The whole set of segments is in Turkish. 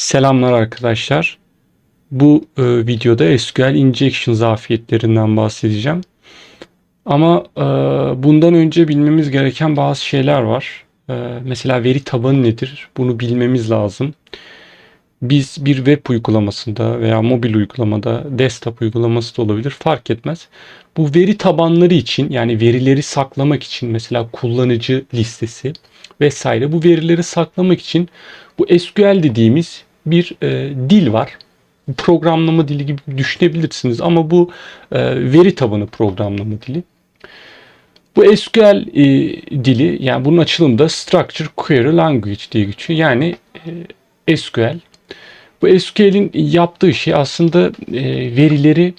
Selamlar arkadaşlar. Bu e, videoda SQL injection zafiyetlerinden bahsedeceğim. Ama e, bundan önce bilmemiz gereken bazı şeyler var. E, mesela veri tabanı nedir? Bunu bilmemiz lazım. Biz bir web uygulamasında veya mobil uygulamada, desktop uygulaması da olabilir fark etmez. Bu veri tabanları için yani verileri saklamak için mesela kullanıcı listesi vesaire bu verileri saklamak için bu SQL dediğimiz bir e, dil var. Programlama dili gibi düşünebilirsiniz ama bu e, veri tabanı programlama dili. Bu SQL e, dili yani bunun açılımı da Structure Query Language diye geçiyor. Yani e, SQL. Bu SQL'in yaptığı şey aslında e, verileri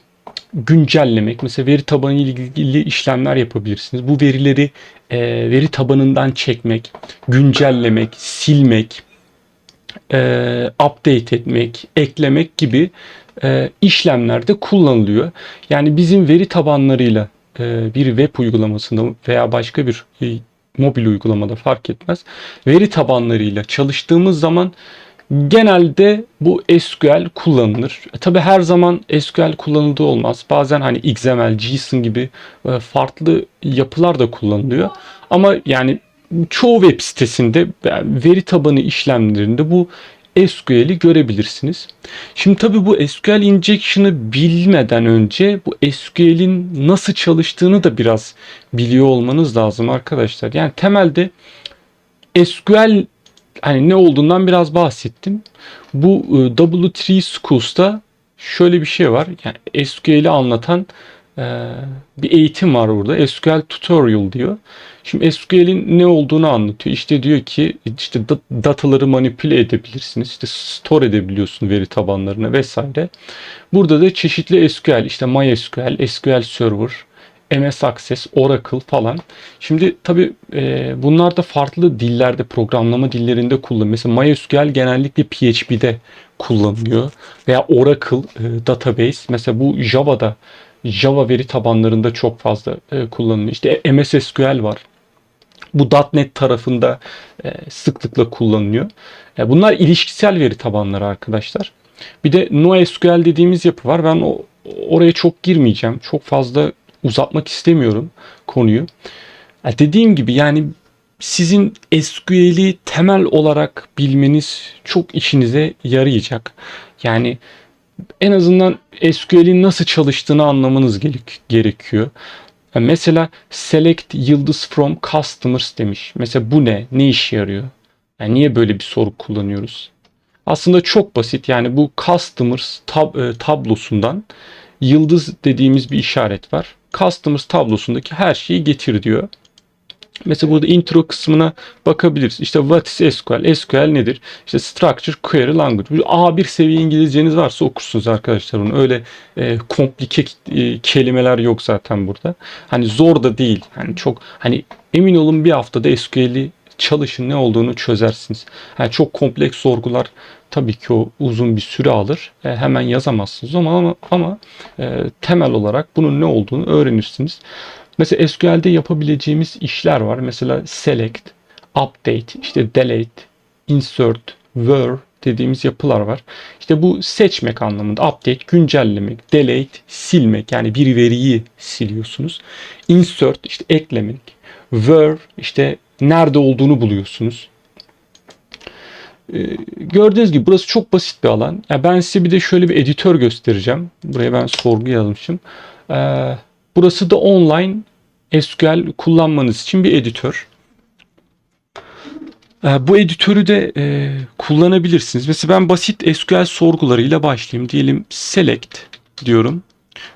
güncellemek. Mesela veri tabanı ile ilgili işlemler yapabilirsiniz. Bu verileri e, veri tabanından çekmek, güncellemek, silmek, e, update etmek, eklemek gibi e, işlemlerde kullanılıyor. Yani bizim veri tabanlarıyla e, bir web uygulamasında veya başka bir e, mobil uygulamada fark etmez. Veri tabanlarıyla çalıştığımız zaman genelde bu SQL kullanılır. E, Tabi her zaman SQL kullanıldığı olmaz. Bazen hani XML, JSON gibi e, farklı yapılar da kullanılıyor. Ama yani çoğu web sitesinde veri tabanı işlemlerinde bu SQL'i görebilirsiniz. Şimdi tabii bu SQL injection'ı bilmeden önce bu SQL'in nasıl çalıştığını da biraz biliyor olmanız lazım arkadaşlar. Yani temelde SQL hani ne olduğundan biraz bahsettim. Bu e, W3 Schools'ta şöyle bir şey var. Yani SQL'i anlatan bir eğitim var burada. SQL Tutorial diyor. Şimdi SQL'in ne olduğunu anlatıyor. İşte diyor ki işte dataları manipüle edebilirsiniz. İşte store edebiliyorsun veri tabanlarına vesaire. Burada da çeşitli SQL işte MySQL, SQL Server, MS Access, Oracle falan. Şimdi tabi e, bunlar da farklı dillerde, programlama dillerinde kullanılıyor. Mesela MySQL genellikle PHP'de kullanılıyor. Veya Oracle e, Database. Mesela bu Java'da Java veri tabanlarında çok fazla e, kullanılıyor. İşte MS SQL var. Bu .NET tarafında e, sıklıkla kullanılıyor. E, bunlar ilişkisel veri tabanları arkadaşlar. Bir de NoSQL dediğimiz yapı var. Ben o, oraya çok girmeyeceğim. Çok fazla uzatmak istemiyorum konuyu. E, dediğim gibi yani sizin SQL'i temel olarak bilmeniz çok işinize yarayacak. Yani en azından SQL'in nasıl çalıştığını anlamanız gerekiyor. Mesela select yıldız from customers demiş. Mesela bu ne? Ne işe yarıyor? Yani niye böyle bir soru kullanıyoruz? Aslında çok basit. Yani bu customers tab e, tablosundan yıldız dediğimiz bir işaret var. Customers tablosundaki her şeyi getir diyor. Mesela burada intro kısmına bakabiliriz. İşte what is SQL? SQL nedir? İşte structure query language. A1 seviye İngilizceniz varsa okursunuz arkadaşlar onu. Öyle e, komplike e, kelimeler yok zaten burada. Hani zor da değil. Hani çok hani emin olun bir haftada SQL'i çalışın ne olduğunu çözersiniz. Yani çok kompleks sorgular tabii ki o uzun bir süre alır. E, hemen yazamazsınız ama ama, ama e, temel olarak bunun ne olduğunu öğrenirsiniz. Mesela SQL'de yapabileceğimiz işler var. Mesela select, update, işte delete, insert, where dediğimiz yapılar var. İşte bu seçmek anlamında update, güncellemek, delete, silmek yani bir veriyi siliyorsunuz. Insert işte eklemek, where işte nerede olduğunu buluyorsunuz. Ee, gördüğünüz gibi burası çok basit bir alan. Yani ben size bir de şöyle bir editör göstereceğim. Buraya ben sorgu yazmışım. Ee, burası da online SQL kullanmanız için bir editör. Ee, bu editörü de e, kullanabilirsiniz. Mesela ben basit SQL sorgularıyla başlayayım. Diyelim select diyorum.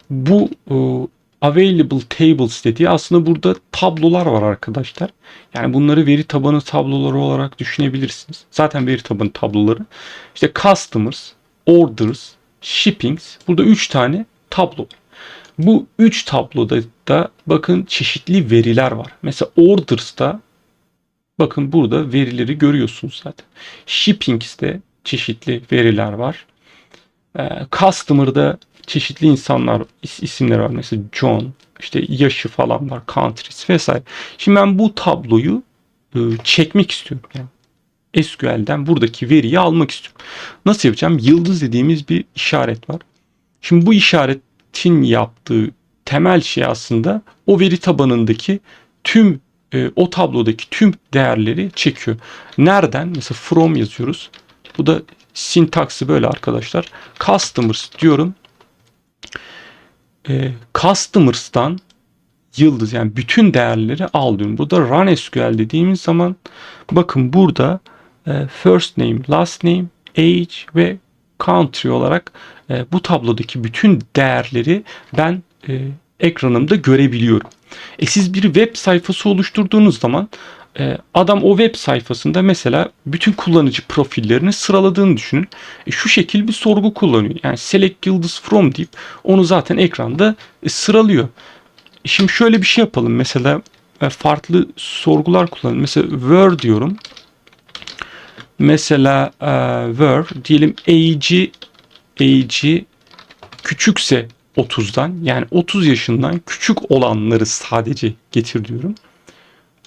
Bu e, available tables dediği aslında burada tablolar var arkadaşlar. Yani bunları veri tabanı tabloları olarak düşünebilirsiniz. Zaten veri tabanı tabloları. İşte customers, orders, shippings. Burada 3 tane tablo. Bu 3 tabloda da bakın çeşitli veriler var. Mesela orders'ta bakın burada verileri görüyorsunuz zaten. Shippings'te çeşitli veriler var. Ee, customer'da çeşitli insanlar isimler var. Mesela John, işte yaşı falan var, countries vesaire. Şimdi ben bu tabloyu e, çekmek istiyorum. Yani SQL'den buradaki veriyi almak istiyorum. Nasıl yapacağım? Yıldız dediğimiz bir işaret var. Şimdi bu işaretin yaptığı temel şey aslında o veri tabanındaki tüm e, o tablodaki tüm değerleri çekiyor. Nereden? Mesela from yazıyoruz. Bu da sintaksı böyle arkadaşlar. Customers diyorum. E, customers'tan yıldız yani bütün değerleri al. Burada run SQL dediğimiz zaman bakın burada e, first name, last name, age ve country olarak e, bu tablodaki bütün değerleri ben e, ekranımda görebiliyorum. E siz bir web sayfası oluşturduğunuz zaman e, adam o web sayfasında mesela bütün kullanıcı profillerini sıraladığını düşünün. E, şu şekil bir sorgu kullanıyor. Yani select yıldız from deyip onu zaten ekranda e, sıralıyor. E, şimdi şöyle bir şey yapalım. Mesela e, farklı sorgular kullanalım. Mesela where diyorum. Mesela e, where diyelim age'i age'i küçükse 30'dan yani 30 yaşından küçük olanları sadece getir diyorum.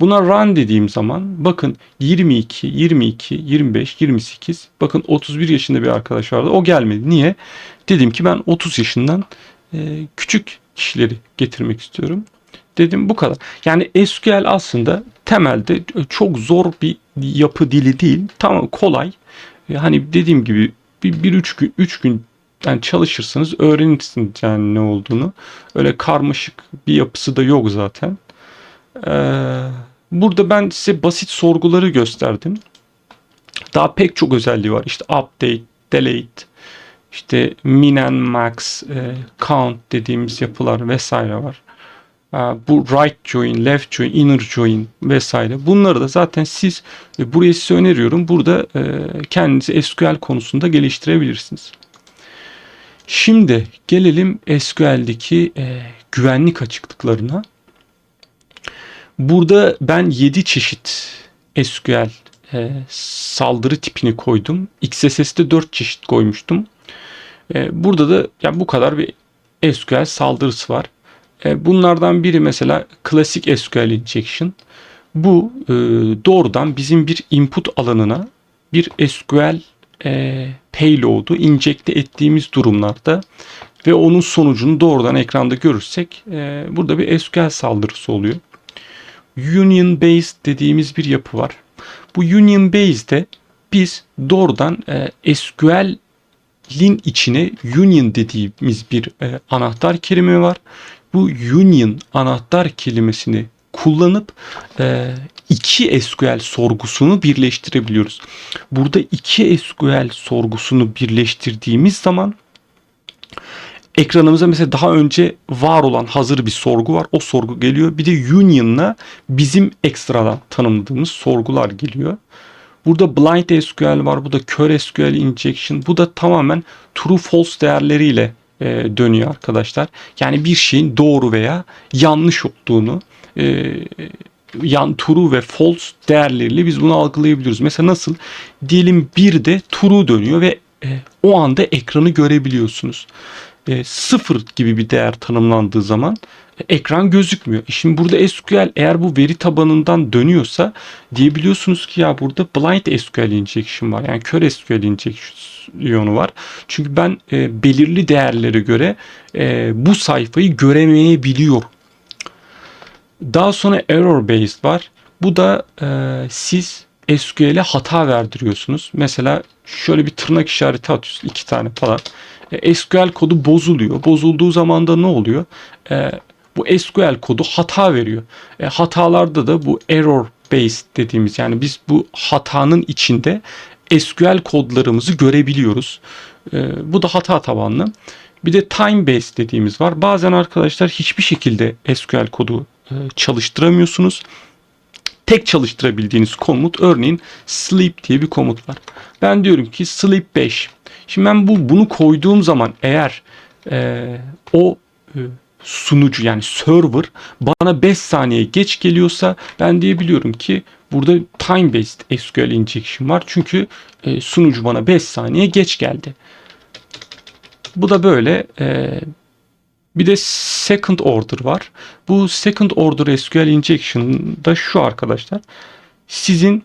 Buna run dediğim zaman bakın 22, 22, 25, 28 bakın 31 yaşında bir arkadaş vardı o gelmedi. Niye? Dedim ki ben 30 yaşından e, küçük kişileri getirmek istiyorum. Dedim bu kadar. Yani SQL aslında temelde çok zor bir yapı dili değil. Tamam kolay. E, hani dediğim gibi bir, bir üç gün, üç gün yani çalışırsanız öğrenirsiniz yani ne olduğunu. Öyle karmaşık bir yapısı da yok zaten. Ee, burada ben size basit sorguları gösterdim. Daha pek çok özelliği var. İşte update, delete, işte min and max, e, count dediğimiz yapılar vesaire var. Bu right join, left join, inner join vesaire. Bunları da zaten siz e, buraya size öneriyorum. Burada e, kendinizi SQL konusunda geliştirebilirsiniz. Şimdi gelelim SQL'deki e, güvenlik açıklıklarına. Burada ben 7 çeşit SQL saldırı tipini koydum. XSS'de 4 çeşit koymuştum. Burada da yani bu kadar bir SQL saldırısı var. E, bunlardan biri mesela klasik SQL injection. Bu e, doğrudan bizim bir input alanına bir SQL e, payload'u injekte ettiğimiz durumlarda ve onun sonucunu doğrudan ekranda görürsek burada bir SQL saldırısı oluyor. Union based dediğimiz bir yapı var. Bu union based'de biz doğrudan e, SQL'in içine union dediğimiz bir anahtar kelime var. Bu union anahtar kelimesini kullanıp e, iki SQL sorgusunu birleştirebiliyoruz. Burada iki SQL sorgusunu birleştirdiğimiz zaman ekranımıza mesela daha önce var olan hazır bir sorgu var. O sorgu geliyor. Bir de union'la bizim ekstradan tanımladığımız sorgular geliyor. Burada blind SQL var. Bu da kör SQL injection. Bu da tamamen true false değerleriyle e, dönüyor arkadaşlar. Yani bir şeyin doğru veya yanlış olduğunu e, yan true ve false değerleriyle biz bunu algılayabiliyoruz. Mesela nasıl? Diyelim bir de true dönüyor ve e, o anda ekranı görebiliyorsunuz. E, sıfır gibi bir değer tanımlandığı zaman ekran gözükmüyor. E şimdi burada SQL eğer bu veri tabanından dönüyorsa diyebiliyorsunuz ki ya burada blind SQL injection var. Yani kör SQL injection'u var. Çünkü ben e, belirli değerlere göre e, bu sayfayı göremeyebiliyorum. Daha sonra error based var. Bu da e, siz SQL'e hata verdiriyorsunuz. Mesela şöyle bir tırnak işareti atıyorsunuz iki tane falan. E, SQL kodu bozuluyor. Bozulduğu zaman da ne oluyor? E, bu SQL kodu hata veriyor. E, hatalarda da bu error based dediğimiz yani biz bu hatanın içinde SQL kodlarımızı görebiliyoruz. E, bu da hata tabanlı. Bir de time based dediğimiz var. Bazen arkadaşlar hiçbir şekilde SQL kodu e, çalıştıramıyorsunuz. Tek çalıştırabildiğiniz komut örneğin sleep diye bir komut var. Ben diyorum ki sleep 5. Şimdi ben bu bunu koyduğum zaman eğer e, o e, sunucu yani server bana 5 saniye geç geliyorsa ben diyebiliyorum ki burada time based SQL injection var. Çünkü e, sunucu bana 5 saniye geç geldi. Bu da böyle e, bir de second order var. Bu second order SQL injection da şu arkadaşlar. Sizin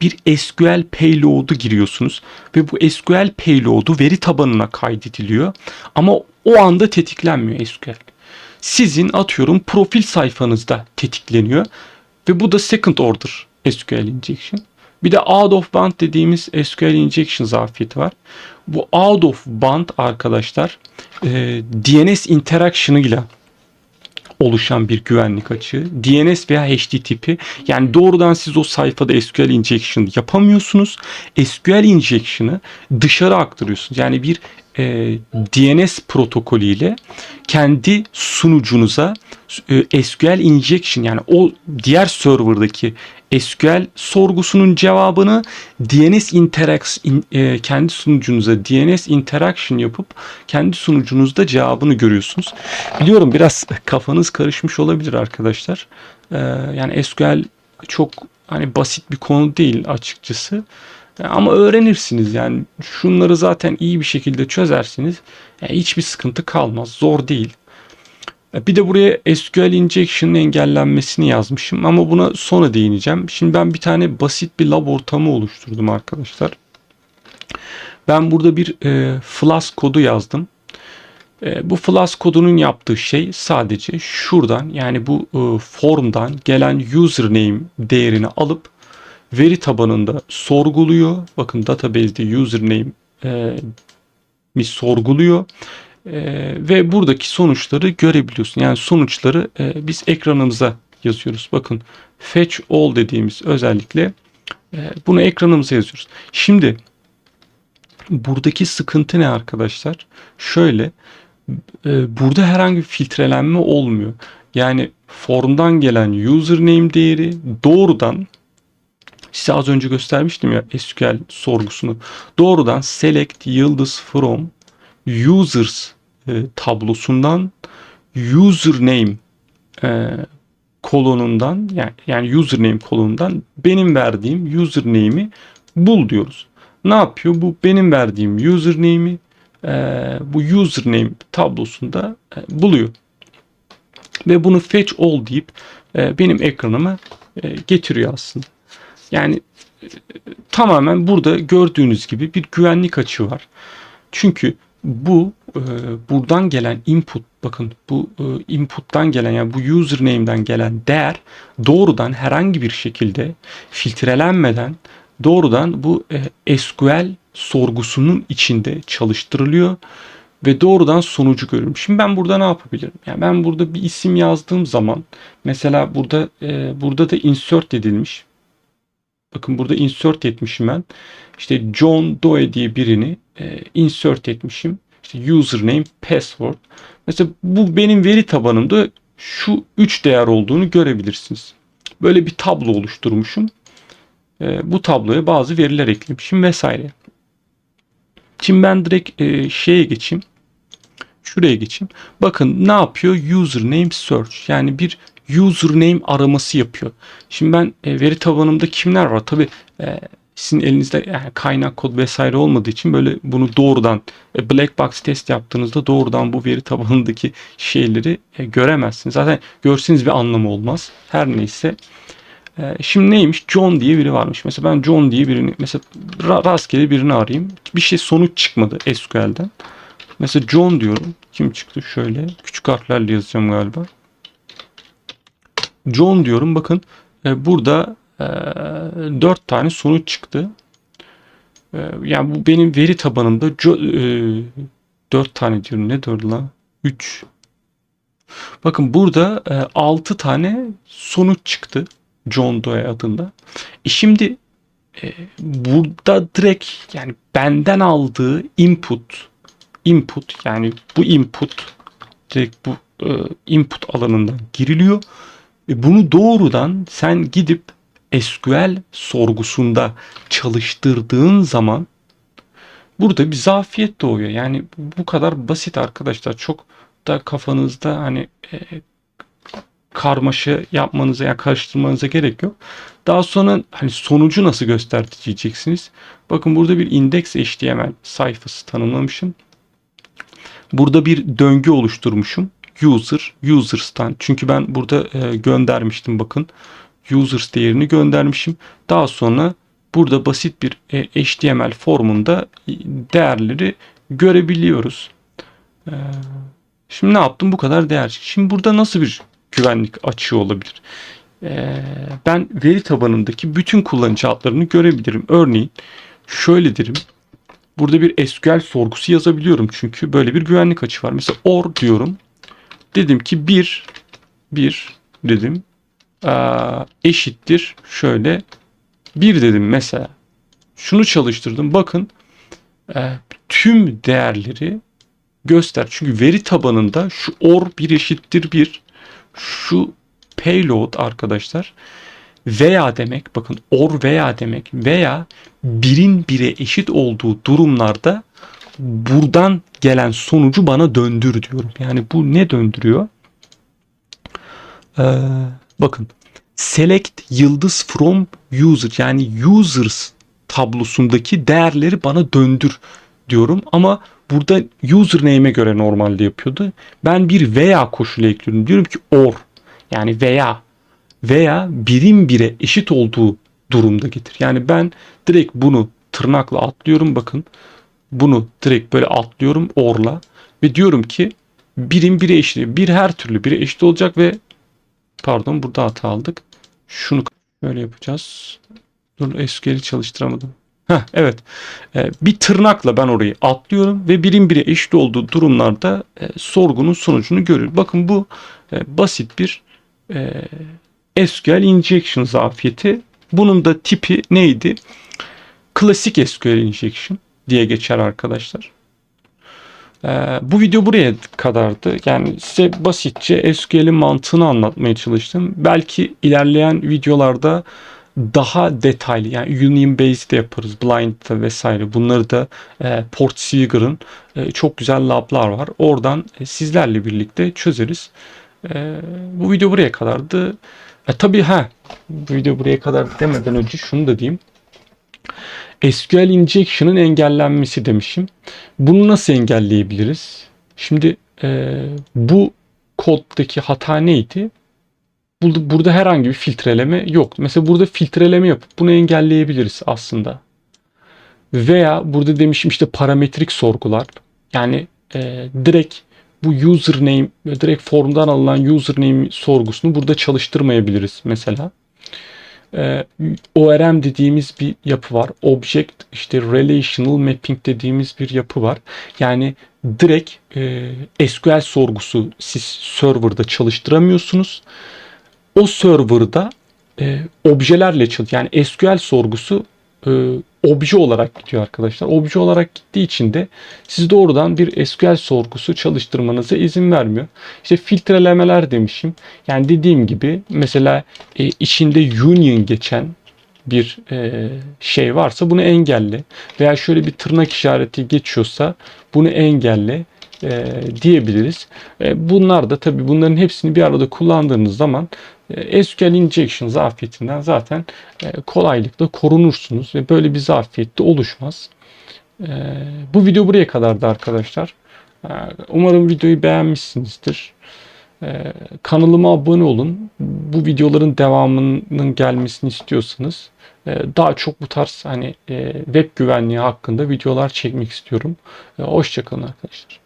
bir SQL payload'u giriyorsunuz ve bu SQL payload'u veri tabanına kaydediliyor ama o anda tetiklenmiyor SQL. Sizin atıyorum profil sayfanızda tetikleniyor ve bu da second order SQL injection. Bir de out of band dediğimiz SQL injection zafiyeti var. Bu out of band arkadaşlar e, DNS interaction ile oluşan bir güvenlik açığı. DNS veya HTTP yani doğrudan siz o sayfada SQL injection yapamıyorsunuz. SQL injection'ı dışarı aktarıyorsunuz. Yani bir e, DNS protokolü ile kendi sunucunuza e, SQL injection yani o diğer serverdaki SQL sorgusunun cevabını DNS interaction in, e, kendi sunucunuza DNS interaction yapıp kendi sunucunuzda cevabını görüyorsunuz. Biliyorum biraz kafanız karışmış olabilir arkadaşlar. E, yani SQL çok hani basit bir konu değil açıkçası. Ama öğrenirsiniz yani şunları zaten iyi bir şekilde çözersiniz. Yani hiçbir sıkıntı kalmaz. Zor değil. Bir de buraya SQL injection'ın engellenmesini yazmışım ama buna sonra değineceğim. Şimdi ben bir tane basit bir lab ortamı oluşturdum arkadaşlar. Ben burada bir e, Flask kodu yazdım. E, bu Flask kodunun yaptığı şey sadece şuradan yani bu e, formdan gelen username değerini alıp veri tabanında sorguluyor. Bakın database'de username e, mi sorguluyor. E, ve buradaki sonuçları görebiliyorsun. Yani sonuçları e, biz ekranımıza yazıyoruz. Bakın fetch all dediğimiz özellikle e, bunu ekranımıza yazıyoruz. Şimdi buradaki sıkıntı ne arkadaşlar? Şöyle e, burada herhangi bir filtrelenme olmuyor. Yani formdan gelen username değeri doğrudan size az önce göstermiştim ya SQL sorgusunu. Doğrudan select yıldız from users e, tablosundan username e, kolonundan yani, yani username kolonundan benim verdiğim username'i bul diyoruz. Ne yapıyor? Bu benim verdiğim username'i e, bu username tablosunda e, buluyor. Ve bunu fetch all deyip e, benim ekranıma e, getiriyor aslında. Yani e, tamamen burada gördüğünüz gibi bir güvenlik açığı var. Çünkü bu e, buradan gelen input bakın bu e, input'tan gelen yani bu username'den gelen değer doğrudan herhangi bir şekilde filtrelenmeden doğrudan bu e, SQL sorgusunun içinde çalıştırılıyor ve doğrudan sonucu görüyorum. Şimdi ben burada ne yapabilirim? Yani ben burada bir isim yazdığım zaman mesela burada e, burada da insert edilmiş. Bakın burada insert etmişim ben. İşte John Doe diye birini e, insert etmişim. İşte username, password. Mesela bu benim veri tabanımda şu 3 değer olduğunu görebilirsiniz. Böyle bir tablo oluşturmuşum. E, bu tabloya bazı veriler eklemişim vesaire. Şimdi ben direkt e, şeye geçeyim. Şuraya geçeyim. Bakın ne yapıyor? Username search. Yani bir username araması yapıyor. Şimdi ben e, veri tabanımda kimler var? Tabi e, sizin elinizde yani kaynak kod vesaire olmadığı için böyle bunu doğrudan e, black box test yaptığınızda doğrudan bu veri tabanındaki şeyleri e, göremezsiniz. Zaten görseniz bir anlamı olmaz. Her neyse. E, şimdi neymiş? John diye biri varmış. Mesela ben John diye birini mesela ra- rastgele birini arayayım. Bir şey sonuç çıkmadı SQL'den. Mesela John diyorum. Kim çıktı? Şöyle küçük harflerle yazacağım galiba. John diyorum. Bakın e, burada e, 4 tane sonuç çıktı. E, yani bu benim veri tabanımda jo, e, 4 tane diyorum. Ne 4 lan? 3. Bakın burada e, 6 tane sonuç çıktı. John Doe adında. E şimdi e, burada direkt yani benden aldığı input input yani bu input direkt bu e, input alanından giriliyor ve bunu doğrudan sen gidip SQL sorgusunda çalıştırdığın zaman burada bir zafiyet doğuyor. Yani bu kadar basit arkadaşlar. Çok da kafanızda hani e, karmaşa yapmanıza ya yani karıştırmanıza gerek yok. Daha sonra hani sonucu nasıl gösterdi. Bakın burada bir index HTML sayfası tanımlamışım. Burada bir döngü oluşturmuşum. User, users'tan. Çünkü ben burada e, göndermiştim bakın. Users değerini göndermişim. Daha sonra burada basit bir e, HTML formunda değerleri görebiliyoruz. Ee, Şimdi ne yaptım? Bu kadar değer. Şimdi burada nasıl bir güvenlik açığı olabilir? Ee, ben veri tabanındaki bütün kullanıcı adlarını görebilirim. Örneğin şöyle derim. Burada bir SQL sorgusu yazabiliyorum çünkü böyle bir güvenlik açığı var. Mesela or diyorum. Dedim ki bir bir dedim eşittir şöyle bir dedim mesela. Şunu çalıştırdım. Bakın tüm değerleri göster. Çünkü veri tabanında şu or bir eşittir bir şu payload arkadaşlar veya demek bakın or veya demek veya birin bire eşit olduğu durumlarda buradan gelen sonucu bana döndür diyorum. Yani bu ne döndürüyor? Ee, bakın select yıldız from user yani users tablosundaki değerleri bana döndür diyorum ama burada username'e göre normalde yapıyordu. Ben bir veya koşulu ekliyorum. Diyorum ki or yani veya veya birim bire eşit olduğu durumda getir. Yani ben direkt bunu tırnakla atlıyorum bakın. Bunu direkt böyle atlıyorum orla ve diyorum ki birim bire eşit. Bir her türlü bire eşit olacak ve pardon burada hata aldık. Şunu böyle yapacağız. Dur SQL'i çalıştıramadım. Heh, evet. Ee, bir tırnakla ben orayı atlıyorum ve birim bire eşit olduğu durumlarda e, sorgunun sonucunu görüyorum. Bakın bu e, basit bir e, SQL injection zafiyeti. Bunun da tipi neydi? Klasik SQL injection diye geçer arkadaşlar. Ee, bu video buraya kadardı. Yani size basitçe SQL'in mantığını anlatmaya çalıştım. Belki ilerleyen videolarda daha detaylı yani Union Based de yaparız. Blind'da vesaire. Bunları da e, Portsieger'ın e, çok güzel lablar var. Oradan e, sizlerle birlikte çözeriz. E, bu video buraya kadardı. E, tabii ha bu video buraya kadar demeden önce şunu da diyeyim. SQL injection'ın engellenmesi demişim. Bunu nasıl engelleyebiliriz? Şimdi e, bu koddaki hata neydi? Burada, burada herhangi bir filtreleme yok. Mesela burada filtreleme yapıp bunu engelleyebiliriz aslında. Veya burada demişim işte parametrik sorgular. Yani e, direkt bu username direkt formdan alınan username sorgusunu burada çalıştırmayabiliriz mesela. E, ORM dediğimiz bir yapı var. Object işte relational mapping dediğimiz bir yapı var. Yani direkt e, SQL sorgusu siz serverda çalıştıramıyorsunuz o serverda e, objelerle çalışıyor. Yani SQL sorgusu e, obje olarak gidiyor arkadaşlar. Obje olarak gittiği için de siz doğrudan bir SQL sorgusu çalıştırmanıza izin vermiyor. İşte filtrelemeler demişim. Yani dediğim gibi mesela e, içinde union geçen bir e, şey varsa bunu engelle veya şöyle bir tırnak işareti geçiyorsa bunu engelle e, diyebiliriz. E, bunlar da tabi bunların hepsini bir arada kullandığınız zaman e, SQL injection zafiyetinden zaten e, kolaylıkla korunursunuz ve böyle bir zafiyet de oluşmaz. E, bu video buraya kadardı arkadaşlar. E, umarım videoyu beğenmişsinizdir. E, kanalıma abone olun. Bu videoların devamının gelmesini istiyorsanız e, daha çok bu tarz hani e, web güvenliği hakkında videolar çekmek istiyorum. E, hoşçakalın arkadaşlar.